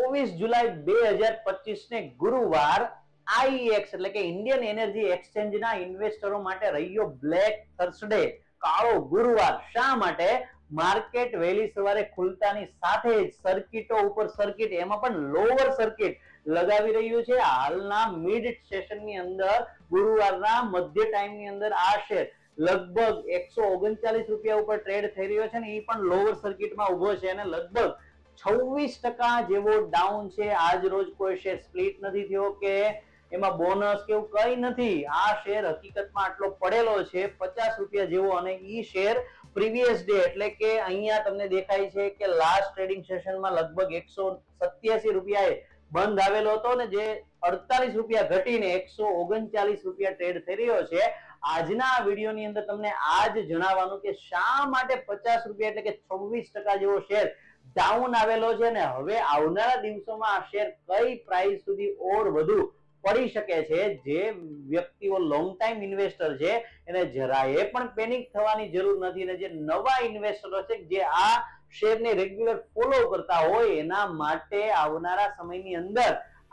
ચોવીસ જુલાઈ બે હજાર પચીસ ને ગુરુવાર આઈએક્સ એટલે કે ઇન્ડિયન એનર્જી એક્સચેન્જના ઇન્વેસ્ટરો માટે રહ્યો બ્લેક થર્સડે. કાળો ગુરુવાર શા માટે? માર્કેટ વહેલી સવારે ખુલતાની સાથે જ સર્કિટો ઉપર સર્કિટ, એમાં પણ લોઅર સર્કિટ લગાવી રહ્યું છે. હાલના મિડ સેશનની અંદર ગુરુવારના મધ્ય ટાઈમની અંદર આ શેર લગભગ એકસો ઓગણચાલીસ રૂપિયા ઉપર ટ્રેડ થઈ રહ્યો છે ને, એ પણ લોઅર સર્કિટમાં ઊભો છે અને લગભગ છવ્વીસ ટકા જેવો ડાઉન છે. આજ રોજ કોઈ શેર સ્પ્લિટ નથી થયો કે એમાં બોનસ કે એવું કઈ નથી. આ શેર હકીકતમાં આટલો પડેલો છે. પચાસ રૂપિયા જેવો અને ઈ શેર પ્રીવિયસ ડે એટલે કે અહીંયા તમને દેખાય છે કે લાસ્ટ ટ્રેડિંગ સેશનમાં લગભગ એકસો સત્યાસી રૂપિયાએ બંધ આવેલો હતો ને જે અડતાલીસ રૂપિયા ઘટીને એકસો ઓગણચાલીસ રૂપિયા ટ્રેડ થઈ રહ્યો છે. આજના વિડીયોની અંદર તમને આજ જણાવવાનું કે શા માટે પચાસ રૂપિયા એટલે કે છવ્વીસ ટકા જેવો શેર ડાઉન આવેલો છે ને હવે આવનારા દિવસોમાં આ શેર કઈ પ્રાઇસ સુધી ઓર વધુ પડી શકે છે જે વ્યક્તિઓ લોંગ ટાઈમ ઇન્વેસ્ટર છે એને જરાય પણ પેનિક થવાની જરૂર નથી ને જે નવા ઇન્વેસ્ટરો છે જે આ શેરને રેગ્યુલર ફોલો કરતા હોય એના માટે આવનારા સમયની અંદર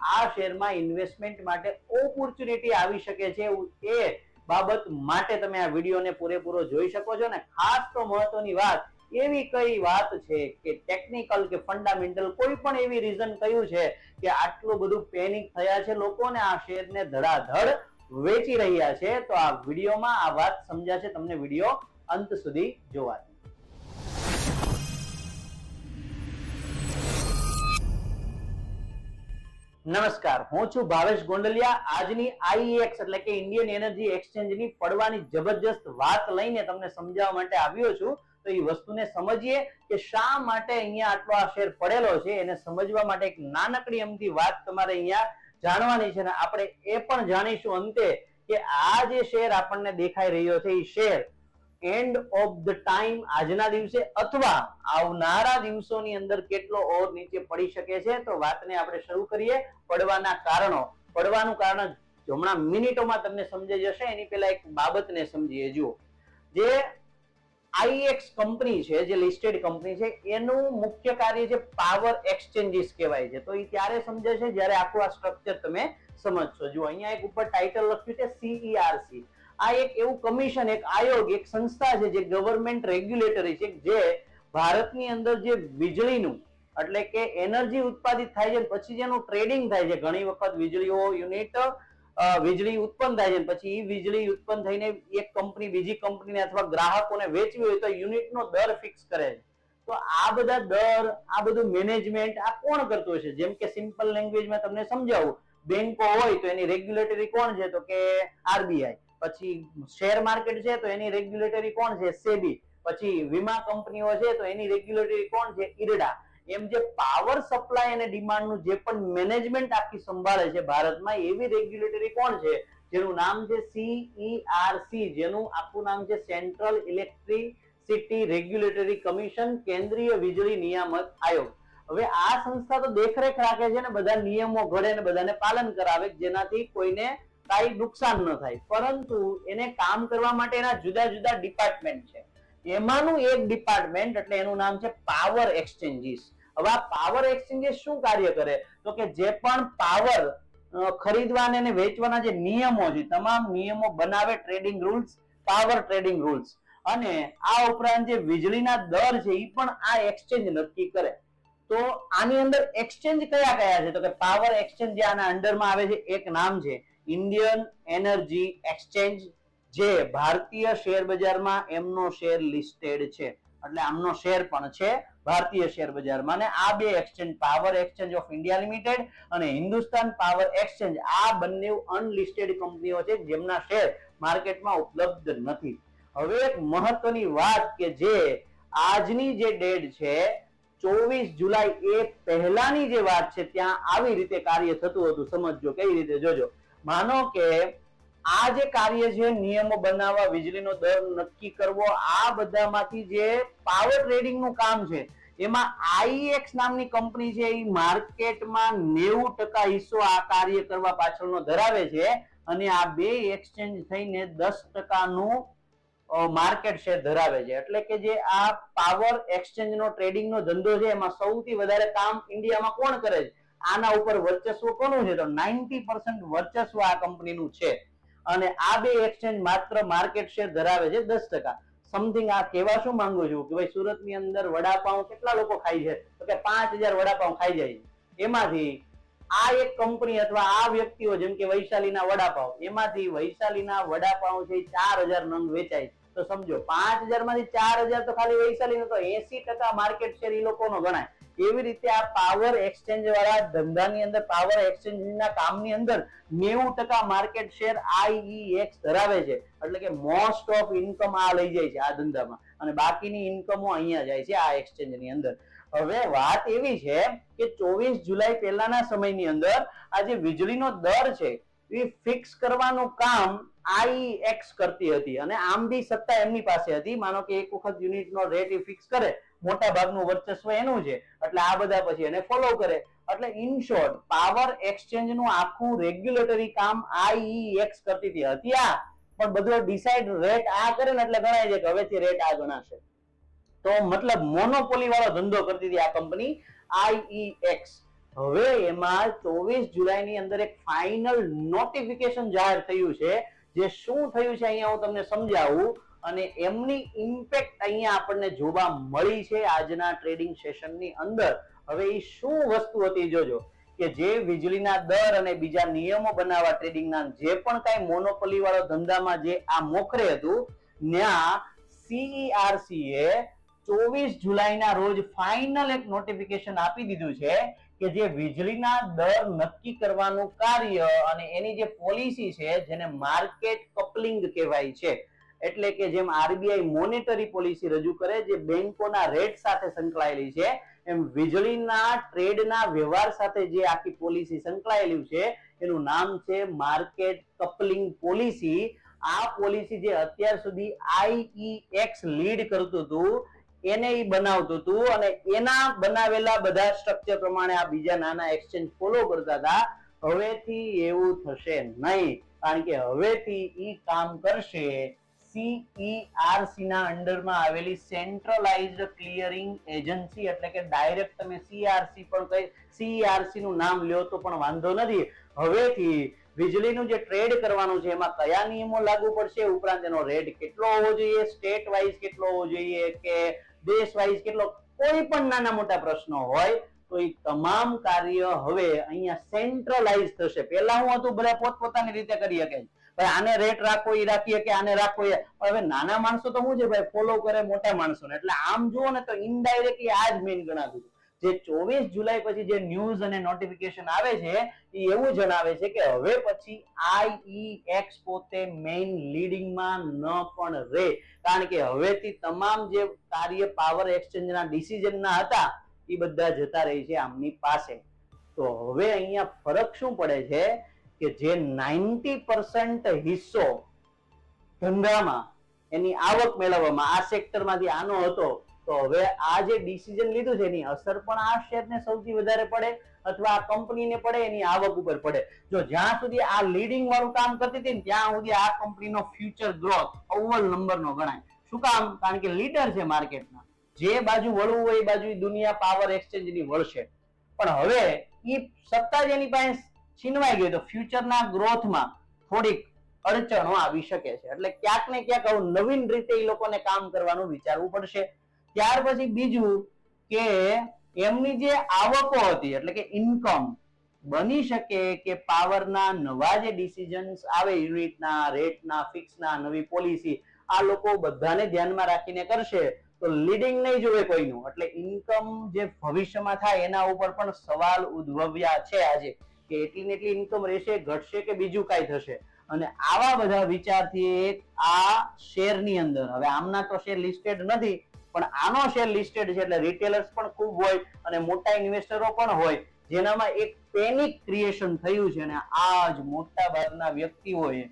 આ શેરમાં ઇન્વેસ્ટમેન્ટ માટે ઓપોર્ચ્યુનિટી આવી શકે છે એ બાબત માટે તમે આ વિડીયોને પૂરેપૂરો જોઈ શકો છો અને ખાસ તો મહત્વની વાત એવી કઈ વાત છે કે ટેકનિકલ કે ફંડામેન્ટલ કોઈ પણ એવી રીઝન કયું છે કે આટલું બધું પેનિક થયા છે લોકોને, આ શેરને ધડાધડ વેચી રહ્યા છે, તો આ વિડીયોમાં આ વાત સમજાશે, તમને વીડિયો અંત સુધી જોવાથી નમસ્કાર, હું છું ભાવેશ ગોંડલિયા. આજની આઈએક્સ એટલે કે ઇન્ડિયન એનર્જી એક્સચેન્જની પડવાની જબરજસ્ત વાત લઈને તમને સમજાવવા માટે આવ્યો છું. તો એ વસ્તુને સમજીએ કે શા માટે અહીંયા આટલો આ શેર પડેલો છે, એને સમજવા માટે એક નાનકડી અમથી વાત તમારે અહીંયા જાણવાની છે ને આપણે એ પણ જાણીશું અંતે કે આ જે શેર આપણને દેખાઈ રહ્યો છે એ share end of the time આજના દિવસે અથવા આવનારા દિવસોની અંદર કેટલો ઓર નીચે પડી શકે છે, તો વાતને આપણે શરૂ કરીએ પડવાના કારણો. પડવાનું કારણ હમણાં મિનિટોમાં તમને સમજાઈ જશે, એની પહેલા એક બાબતને સમજીએ, જુઓ. જે આઈએક્સ કંપની છે, જે લિસ્ટેડ કંપની છે, એનું મુખ્ય કાર્ય છે પાવર એક્સચેન્જીસ કહેવાય છે. તો એ ત્યારે સમજે છે, જ્યારે આખું આ સ્ટ્રક્ચર તમે સમજશો. જુઓ, અહીંયા એક ઉપર ટાઇટલ લખ્યું છે સીઈઆરસી આ એક એવું કમિશન એક આયોગ, એક સંસ્થા છે, જે ગવર્મેન્ટ રેગ્યુલેટરી છે, જે ભારતની અંદર જે વીજળીનું, એટલે કે એનર્જી ઉત્પાદિત થાય છે પછી જેનું ટ્રેડિંગ થાય છે. ઘણી વખત વીજળીઓ યુનિટ વીજળી ઉત્પન્ન થાય છે પછી એ વીજળી ઉત્પન્ન થઈને એક કંપની બીજી કંપનીને અથવા ગ્રાહકોને વેચવી હોય તો યુનિટનો દર ફિક્સ કરે છે. તો આ બધા દર, આ બધું મેનેજમેન્ટ આ કોણ કરતું હશે જેમ કે સિમ્પલ લેંગ્વેજમાં તમને સમજાવું. બેંકો હોય તો એની રેગ્યુલેટરી કોણ છે? તો કે આરબીઆઈ. પછી શેર માર્કેટ છે તો એની રેગ્યુલેટરી કોણ છે? સેબી. પછી વીમા કંપનીઓ છે તો એની રેગ્યુલેટરી કોણ છે? ઇરડા એમ જે પાવર સપ્લાય અને ડિમાન્ડનું જે પણ મેનેજમેન્ટ આખી સંભાળે છે ભારતમાં, એવી રેગ્યુલેટરી કોણ છે? જેનું નામ છે સીઈઆરસી જેનું આખું નામ છે સેન્ટ્રલ ઇલેક્ટ્રિસિટી રેગ્યુલેટરી કમિશન કેન્દ્રીય વીજળી નિયામક આયોગ. હવે આ સંસ્થા તો દેખરેખ રાખે છે ને, બધા નિયમો ઘડે ને, બધાને પાલન કરાવે, જેનાથી કોઈને કાંઈ નુકસાન ન થાય. પરંતુ એને કામ કરવા માટે એના જુદા જુદા ડિપાર્ટમેન્ટ છે. એમાંનું એક ડિપાર્ટમેન્ટ એટલે એનું નામ છે પાવર એક્સચેન્જીસ હવે આ પાવર એક્સચેન્જે શું કાર્ય કરે? તો કે જે પણ પાવર ખરીદવાના અને વેચવાના જે નિયમો છે, તમામ નિયમો બનાવે trading rules power trading rules અને આ ઉપરાંત જે વીજળીના દર છે એ પણ આ એક્સચેન્જ નક્કી કરે. તો આની અંદર એક્સચેન્જ કયા કયા છે? તો કે પાવર એક્સચેન્જ જે આના અંડરમાં આવે છે, એક નામ છે ઇન્ડિયન એનર્જી એક્સચેન્જ જે ભારતીય શેર બજારમાં એમનો શેર લિસ્ટેડ છે. એટલે આમનો શેર પણ છે ભારતીય શેર બજારમાં. અને આ બે exchange power exchange of India limited અને હિન્દુસ્તાન પાવર એક્સચેન્જ આ બંને અનલિસ્ટેડ કંપનીઓ છે જેમના શેર માર્કેટમાં ઉપલબ્ધ નથી. હવે એક મહત્વની વાત કે જે આજની જે ડેટ છે, ચોવીસ જુલાઈ એ પહેલાની જે વાત છે, ત્યાં આવી રીતે કાર્ય થતું હતું. સમજજો, કઈ રીતે? જોજો. માનો કે આ જે કાર્ય છે, નિયમો બનાવવા, વીજળીનો દર નક્કી કરવો, આ બધામાંથી જે પાવર ટ્રેડિંગનું કામ છે એમાં આઈએક્સ નામની કંપની છે એ માર્કેટમાં નેવું ટકા હિસ્સો આ કાર્ય કરવા પાછળનો ધરાવે છે અને આ બે એક્સચેન્જ થઈને દસ ટકાનું માર્કેટ શેર ધરાવે છે. એટલે કે જે આ પાવર એક્સચેન્જ નો ટ્રેડિંગ નો ધંધો છે, એમાં સૌથી વધારે કામ ઇન્ડિયામાં કોણ કરે છે? આના ઉપર વર્ચસ્વ કોનું છે? તો નાઇન્ટી પર્સન્ટ વર્ચસ્વ આ કંપનીનું છે. અને આ બે એક્સચેન્જ માત્ર માર્કેટ શેર ધરાવે છે દસ ટકા. સમથિંગ આ કહેવા શું માંગુ છું? કે ભાઈ સુરતની અંદર વડાપાઉં કેટલા લોકો ખાય છે? તો કે પાંચ હજાર વડાપાઉં ખાઈ જાય એમાંથી આ એક કંપની અથવા આ વ્યક્તિઓ, જેમ કે વૈશાલીના વડાપાઉં, એમાંથી વૈશાલીના વડાપાઉં છે ચાર હજાર નંગ વેચાય તો સમજો, પાંચ હજારમાંથી ચાર હજાર તો ખાલી વૈશાલી તો એસી ટકા માર્કેટ શેર એ લોકોનો ગણાય. એવી રીતે આ પાવર એક્સચેન્જ વાળા ધંધાની અંદર પાવર એક્સચેન્જ ના કામની અંદર નેવું ટકા માર્કેટ શેર આઈઈએક્સ ધરાવે છે. એટલે કે મોસ્ટ ઓફ ઇન્કમ આ લઈ જાય છે આ ધંધામાં. અને બાકીની ઇન્કમો અહીંયા જાય છે આ એક્સચેન્જની અંદર. હવે વાત એવી છે કે ચોવીસ જુલાઈ પહેલાના સમયની અંદર આ જે વીજળીનો દર છે, એ ફિક્સ કરવાનું કામ આઈએક્સ કરતી હતી અને આમ બી સત્તા એમની પાસે હતી. માનો કે એક વખત યુનિટનો રેટ એ ફિક્સ કરે, મોટા ભાગનું વર્ચસ્વ એનું છે. એટલે આ બધા પછી એને ફોલો કરે. એટલે ઇન શોર્ટ પાવર એક્સચેન્જનું આખું રેગ્યુલેટરી કામ આઈ એક્સ કરતી હતી. હતી આ પણ બધો ડિસાઇડ રેટ આ કરે ને એટલે ગણાય છે કે હવેથી રેટ આ ગણાશે. તો મતલબ મોનોપોલી વાળો ધંધો કરતી હતી આ કંપની આઈઈએક્સ હવે એમાં ચોવીસ જુલાઈ ની અંદર એક ફાઇનલ નોટિફિકેશન જાહેર થયું છે જે શું થયું છે અહીંયા હું તમને સમજાવું અને એમની ઇમ્પેક્ટ અહીંયા આપણને જોવા મળી છે આજના ટ્રેડિંગ સેશનની અંદર. હવે એ શું વસ્તુ હતી જોજો કે જે વીજળીના દર અને બીજા નિયમો બનાવવા ટ્રેડિંગના જે પણ કાંઈ મોનોપોલી વાળો ધંધામાં જે આ મોખરે હતું, ત્યાં સીઈઆરસી એ ચોવીસ જુલાઈના રોજ ફાઇનલ એક નોટિફિકેશન આપી દીધું છે કે જે વીજળીના દર નક્કી કરવાનું કાર્ય અને એની જે પોલિસી છે, જેને માર્કેટ કપલિંગ કહેવાય છે, એટલે કે જેમ આરબીઆઈ મોનેટરી પોલિસી રજૂ કરે, જે બેંકોના રેટ સાથે સંકળાયેલી છે, એમ વીજળીના ટ્રેડના વ્યવહાર સાથે જે આખી પોલિસી સંકળાયેલી છે, એનું નામ છે માર્કેટ કપલિંગ પોલિસી આ પોલિસી જે અત્યાર સુધી આઈઈએક્સ લીડ કરતું હતું એને એ બનાવતું હતું અને એના બનાવેલા બધા સ્ટ્રક્ચર પ્રમાણે આ બીજા નાના એક્સચેન્જ ફોલો કરતા હતા હવેથી એવું થશે નહીં. કારણ કે હવેથી ઈ કામ કરશે સીઈઆરસી ના અંડરમાં આવેલી સેન્ટ્રલાઇઝ્ડ ક્લિયરિંગ એજન્સી એટલે કે ડાયરેક્ટ તમે સીઆરસી પણ કઈ સીઆરસી નું નામ લ્યો તો પણ વાંધો નથી. હવેથી વીજળીનું જે ટ્રેડ કરવાનું છે એમાં કયા નિયમો લાગુ પડશે? ઉપરાંત એનો રેટ કેટલો હોવો જોઈએ? સ્ટેટ વાઇઝ કેટલો હોવો જોઈએ? કે દેશ વાઇઝ કેટલો કોઈ પણ નાના મોટા પ્રશ્નો હોય, તો એ તમામ કાર્ય હવે અહીંયા સેન્ટ્રલાઇઝ થશે. પહેલા હું હતું, બધા પોતપોતાની રીતે કરી શકે. ભાઈ, આને રેટ રાખો એ રાખીએ કે આને રાખો, એ. હવે નાના માણસો તો શું છે, ભાઈ ફોલો કરે મોટા માણસોને. એટલે આમ જુઓ ને તો ઇનડાયરેક્ટલી આ જ મેઇન ગણાતું જે ચોવીસ જુલાઈ પછી જે ન્યૂઝ અને નોટિફિકેશન આવે છે એ એવું જણાવે છે કે હવે પછી આઈઈએક્સ પોતે મેઇન લીડિંગમાં ન પણ રહે કારણ કે હવેથી તમામ જે કાર્ય પાવર એક્સચેન્જના ડિસિઝનના હતા એ બધા જતા રહી છે આમની પાસે. તો હવે અહીંયા ફરક શું પડે છે કે જે નાઇન્ટી પર્સન્ટ હિસ્સો ધંધામાં એની આવક મેળવવામાં, આ સેક્ટરમાંથી આનો હતો તો હવે આ જે ડિસિઝન લીધું છે, એની અસર પણ આ શેરને સૌથી વધારે પડે અથવા આ કંપનીને પડે, એની આવક ઉપર પડે. જો જ્યાં સુધી આ લીડિંગ વાળું કામ કરતી હતી ત્યાં સુધી આ કંપનીનો ફ્યુચર ગ્રોથ અવ્વલ નંબરનો ગણાય. શું કામ? કારણ કે લીડર છે માર્કેટના જે બાજુ વળવું હોય એ બાજુ દુનિયા પાવર એક્સચેન્જની વળશે. પણ હવે એ સત્તા જ એની પાસે છીનવાઈ ગઈ તો ફ્યુચરના ગ્રોથમાં થોડીક અડચણો આવી શકે છે. એટલે ક્યાંક ને ક્યાંક આવું નવીન રીતે એ લોકોને કામ કરવાનું વિચારવું પડશે. ત્યાર પછી બીજું કે એમની જે આવકો હતી, એટલે કે ઇન્કમ બની શકે કે પાવરના નવા જે ડિસિઝન્સ આવે યુનિટના રેટના ફિક્સના નવી પોલિસી આ લોકો બધાને ધ્યાનમાં રાખીને કરશે, તો લીડિંગ નહીં જોવે કોઈનું. એટલે ઇન્કમ જે ભવિષ્યમાં થાય, એના ઉપર પણ સવાલ ઉદ્ભવ્યા છે આજે, કે એટલી ને એટલી ઇન્કમ રહેશે, ઘટશે કે બીજું કાંઈ થશે? અને આવા બધા વિચારથી એક આ શેરની અંદર, હવે આમના તો શેર લિસ્ટેડ નથી પણ આનો શેર લિસ્ટેડ છે એટલે રિટેલર્સ પણ ખૂબ હોય અને મોટા ઇન્વેસ્ટરો પણ હોય. જેનામાં એક પેનિક ક્રિએશન થયું છે અને આ જ મોટા ભાગના વ્યક્તિઓએ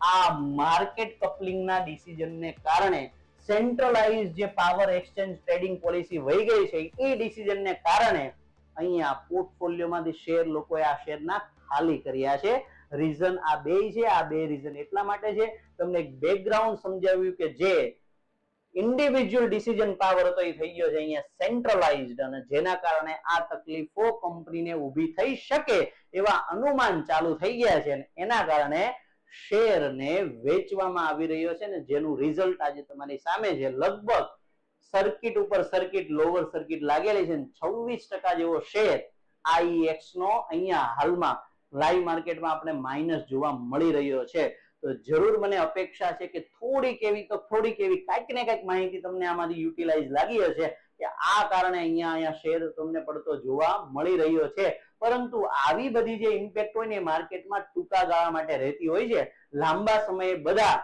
આ માર્કેટ કપલિંગના ડિસિઝનને કારણે સેન્ટ્રલાઇઝ જે પાવર એક્સચેન્જ ટ્રેડિંગ પોલિસી વહી ગઈ છે, એ ડિસિઝનને કારણે અહીંયા પોર્ટફોલિયોમાંથી શેર લોકોએ આ શેરના ખાલી કર્યા છે. રીઝન આ બે છે, આ બે રીઝન એટલા માટે છે. તમને એક બેકગ્રાઉન્ડ સમજાવ્યું કે જે ઇન્ડિવિજ્યુઅલ ડિસિઝન પાવર હતો એ થઈ ગયો છે અહીંયા સેન્ટ્રલાઇઝડ અને જેના કારણે આ તકલીફો કંપનીને ઊભી થઈ શકે એવા અનુમાન ચાલુ થઈ ગયા છે અને એના કારણે શેરને વેચવામાં આવી રહ્યો છે ને જેનું રિઝલ્ટ આજે તમારી સામે છે. લગભગ સર્કિટ ઉપર સર્કિટ લોવર સર્કિટ લાગેલી છે છવ્વીસ ટકા જેવો શેર આઈએક્સ નો અહીંયા હાલમાં લાઈવ માર્કેટમાં આપણે માઇનસ જોવા મળી રહ્યો છે. તો જરૂર મને અપેક્ષા છે કે થોડીક એવી તો થોડીક એવી કાંઈક ને કાંઈક માહિતી તમને આમાંથી યુટિલાઇઝ લાગી હશે કે આ કારણે અહીંયા અહીંયા શેર તમને પડતો જોવા મળી રહ્યો છે. પરંતુ આવી બધી જે ઇમ્પેક્ટ હોય ને માર્કેટમાં ટૂંકા ગાળા માટે રહેતી હોય છે, લાંબા સમયે બધા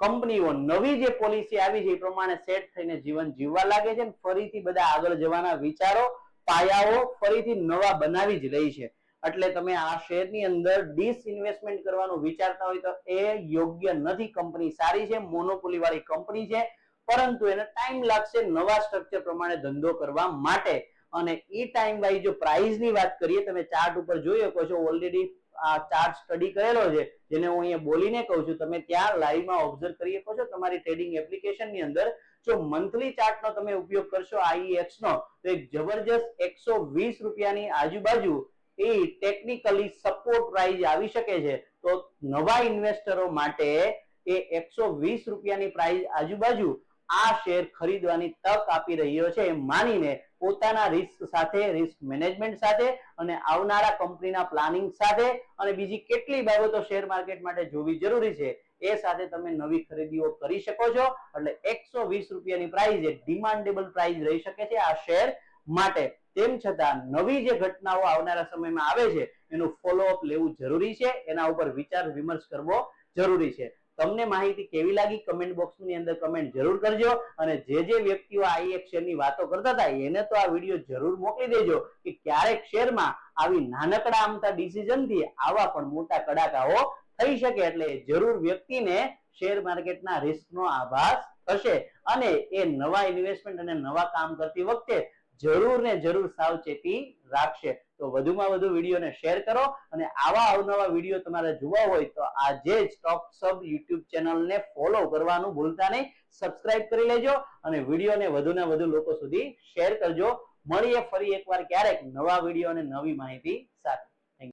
કંપનીઓ નવી જે પોલિસી આવી છે એ પ્રમાણે સેટ થઈને જીવન જીવવા લાગે છે ફરીથી બધા આગળ જવાના વિચારો, પાયાઓ ફરીથી નવા બનાવી જ રહી છે. એટલે તમે આ શેરની અંદર ડિસઇન્વેસ્ટમેન્ટ કરવાનું વિચારતા હોય તો એ યોગ્ય નથી. કંપની સારી છે મોનોપોલી વાળી કંપની છે, પરંતુ એને ટાઈમ લાગશે નવા સ્ટ્રક્ચર પ્રમાણે ધંધો કરવા માટે. અને એ ટાઈમ વાઇઝ જો પ્રાઇઝની વાત કરીએ, તમે ચાર્ટ ઉપર જોઈ શકો છો ઓલરેડી આ ચાર્ટ સ્ટડી કરેલો છે, જેને હું અહીંયા બોલીને કહું છું, તમે ત્યાં લાઈવમાં ઓબ્ઝર્વ કરી શકો છો, તમારી ટ્રેડિંગ એપ્લિકેશનની અંદર જો મંથલી ચાર્ટનો તમે ઉપયોગ કરશો આઈએક્સનો તો એક જબરજસ્ત એકસો વીસ રૂપિયાની આજુબાજુ એ ટેકનિકલી સપોર્ટ પ્રાઇઝ આવી શકે છે. તો નવા ઇન્વેસ્ટરો માટે એ એકસો વીસ રૂપિયાની પ્રાઇસ આજુબાજુ આ શેર ખરીદવાની તક આપી રહ્યો છે. એ માનીને પોતાના રિસ્ક સાથે રિસ્ક મેનેજમેન્ટ સાથે અને આવનારા કંપનીના પ્લાનિંગ સાથે અને બીજી કેટલી બાબતો શેર માર્કેટ માટે જોવી જરૂરી છે એ સાથે તમે નવી ખરીદીઓ કરી શકો છો. એટલે એકસો વીસ રૂપિયાની પ્રાઇસ એ ડિમાન્ડેબલ પ્રાઇસ રહી શકે છે આ શેર માટે. તેમ છતાં નવી જે ઘટનાઓ આવનારા સમયમાં આવે છે, એનું ફોલોઅપ લેવું જરૂરી છે. એના ઉપર વિચાર, વિમર્શ કરવો જરૂરી છે. તમને માહિતી કેવી લાગી કમેન્ટ બોક્સની અંદર કમેન્ટ જરૂર કરજો અને જે જે વ્યક્તિઓ આઈએક્સ શેરની વાતો કરતા હતા, એને તો આ વીડિયો જરૂર મોકલી દેજો કે ક્યારેક શેરમાં આવી નાનકડા આમતા ડિસિઝનથી આવા પણ મોટા કડાકાઓ થઈ શકે એટલે જરૂર વ્યક્તિને શેર માર્કેટના રિસ્કનો આભાસ થશે. અને એ નવા ઇન્વેસ્ટમેન્ટ અને નવા કામ કરતી વખતે જરૂર ને જરૂર સાવચેતી રાખશે. તો વધુમાં વધુ વિડીયોને શેર કરો અને આવા અવનવા વીડિયો તમારે જોવા હોય તો આજે જ ટોપ સબ યુટ્યુબ ચેનલને ફોલો કરવાનું ભૂલતા નહીં. સબસ્ક્રાઇબ કરી લેજો અને વિડીયોને વધુ ને વધુ લોકો સુધી શેર કરજો. મળીએ ફરી એકવાર ક્યારેક નવા વીડિયો અને નવી માહિતી સાથે.